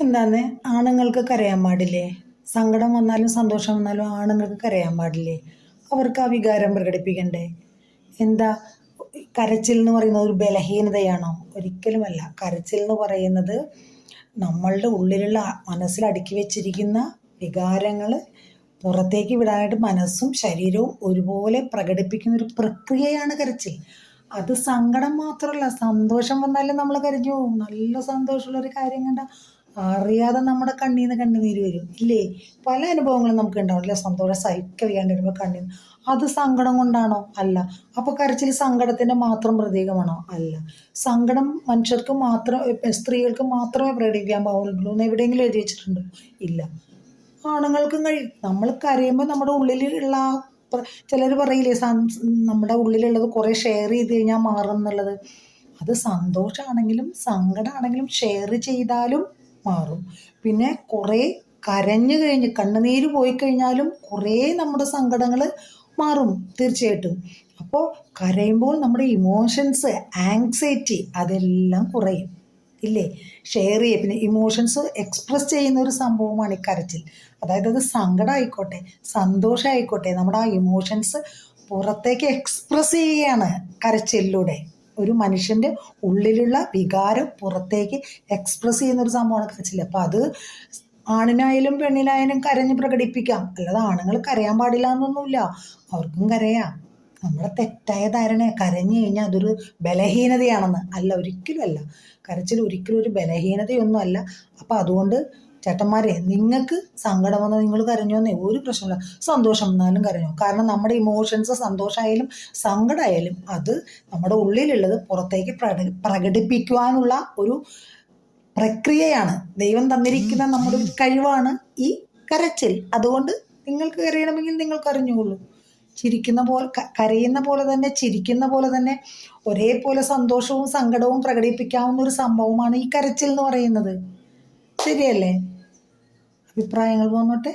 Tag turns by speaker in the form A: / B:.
A: എന്താന്ന്? ആണുങ്ങൾക്ക് കരയാൻ പാടില്ലേ? സങ്കടം വന്നാലും സന്തോഷം വന്നാലും ആണുങ്ങൾക്ക് കരയാൻ പാടില്ലേ? അവർക്ക് ആ വികാരം പ്രകടിപ്പിക്കണ്ടേ? എന്താ കരച്ചിൽ എന്ന് പറയുന്നത് ഒരു ബലഹീനതയാണോ? ഒരിക്കലുമല്ല. കരച്ചിൽ എന്ന് പറയുന്നത് നമ്മളുടെ ഉള്ളിലുള്ള മനസ്സിൽ അടുക്കി വെച്ചിരിക്കുന്ന വികാരങ്ങൾ പുറത്തേക്ക് വിടാനായിട്ട് മനസ്സും ശരീരവും ഒരുപോലെ പ്രകടിപ്പിക്കുന്ന ഒരു പ്രക്രിയയാണ് കരച്ചിൽ. അത് സങ്കടം മാത്രമല്ല. സന്തോഷം വന്നാലും നമ്മൾ കരഞ്ഞു നല്ല സന്തോഷമുള്ള ഒരു കാര്യം കണ്ട അറിയാതെ നമ്മുടെ കണ്ണിൽ നിന്ന് കണ്ണുനീര് വരും. ഇല്ലേ? പല അനുഭവങ്ങളും നമുക്ക് ഉണ്ടാവില്ല സന്തോഷം സഹിക്ക വയ്യാണ്ട് വരുമ്പോൾ കണ്ണിൽ അത് സങ്കടം കൊണ്ടാണോ? അല്ല. അപ്പോൾ കരച്ചിൽ സങ്കടത്തിന്റെ മാത്രം പ്രതീകമാണോ? അല്ല. സങ്കടം മനുഷ്യർക്ക് മാത്രം സ്ത്രീകൾക്ക് മാത്രമേ പ്രകടിപ്പിക്കാൻ പാടുള്ളൂ എന്ന് എവിടെയെങ്കിലും എഴുതി വെച്ചിട്ടുണ്ടോ? ഇല്ല. ആണുങ്ങൾക്കും കഴിയും. നമ്മൾ കരയുമ്പോൾ നമ്മുടെ ഉള്ളിലുള്ള ചിലർ പറയില്ലേ നമ്മുടെ ഉള്ളിലുള്ളത് കുറേ ഷെയർ ചെയ്ത് കഴിഞ്ഞാൽ മാറും എന്നുള്ളത്. അത് സന്തോഷമാണെങ്കിലും സങ്കടമാണെങ്കിലും ഷെയർ ചെയ്താലും മാറും. പിന്നെ കുറേ കരഞ്ഞു കഴിഞ്ഞ് കണ്ണുനീര് പോയി കഴിഞ്ഞാലും കുറേ നമ്മുടെ സങ്കടങ്ങൾ മാറും തീർച്ചയായിട്ടും. അപ്പോൾ കരയുമ്പോൾ നമ്മുടെ ഇമോഷൻസ് ആങ്സൈറ്റി അതെല്ലാം കുറയും. ഇല്ലേ? ഷെയർ ചെയ്യുക പിന്നെ ഇമോഷൻസ് എക്സ്പ്രസ് ചെയ്യുന്ന ഒരു സംഭവമാണ് ഈ കരച്ചിൽ. അതായത് അത് സങ്കടമായിക്കോട്ടെ സന്തോഷമായിക്കോട്ടെ നമ്മുടെ ആ ഇമോഷൻസ് പുറത്തേക്ക് എക്സ്പ്രസ് ചെയ്യുകയാണ് കരച്ചിലിലൂടെ ഒരു മനുഷ്യന്റെ ഉള്ളിലുള്ള വികാരം പുറത്തേക്ക് എക്സ്പ്രസ് ചെയ്യുന്ന ഒരു സംഭവമാണ് കരച്ചിൽ അപ്പം അത് ആണിനായാലും പെണ്ണിനായാലും കരഞ്ഞ് പ്രകടിപ്പിക്കാം. അല്ലാതെ ആണുങ്ങൾ കരയാൻ പാടില്ല എന്നൊന്നുമില്ല. അവർക്കും കരയാം. നമ്മുടെ തെറ്റായ ധാരണ കരഞ്ഞു കഴിഞ്ഞാൽ അതൊരു ബലഹീനതയാണെന്ന്. അല്ല ഒരിക്കലും അല്ല. കരച്ചിൽ ഒരിക്കലും ഒരു ബലഹീനതയൊന്നും അല്ല അപ്പം അതുകൊണ്ട് ചേട്ടന്മാരെ നിങ്ങൾക്ക് സങ്കടം വന്നാൽ നിങ്ങൾ കരഞ്ഞോന്നേ ഒരു പ്രശ്നമില്ല. സന്തോഷം വന്നാലും കരഞ്ഞോ. കാരണം നമ്മുടെ ഇമോഷൻസ് സന്തോഷമായാലും സങ്കടമായാലും അത് നമ്മുടെ ഉള്ളിലുള്ളത് പുറത്തേക്ക് പ്രക പ്രകടിപ്പിക്കുവാനുള്ള ഒരു പ്രക്രിയയാണ്. ദൈവം തന്നിരിക്കുന്ന നമ്മുടെ ഒരു കഴിവാണ് ഈ കരച്ചിൽ. അതുകൊണ്ട് നിങ്ങൾക്ക് കരയണമെങ്കിൽ നിങ്ങൾ കരഞ്ഞോളൂ ചിരിക്കുന്ന പോലെ കരയുന്ന പോലെ തന്നെ ചിരിക്കുന്ന പോലെ തന്നെ ഒരേപോലെ സന്തോഷവും സങ്കടവും പ്രകടിപ്പിക്കാവുന്ന ഒരു സംഭവമാണ് ഈ കരച്ചിൽ എന്ന് പറയുന്നത്. ശരിയല്ലേ? അഭിപ്രായങ്ങൾ പോന്നോട്ടെ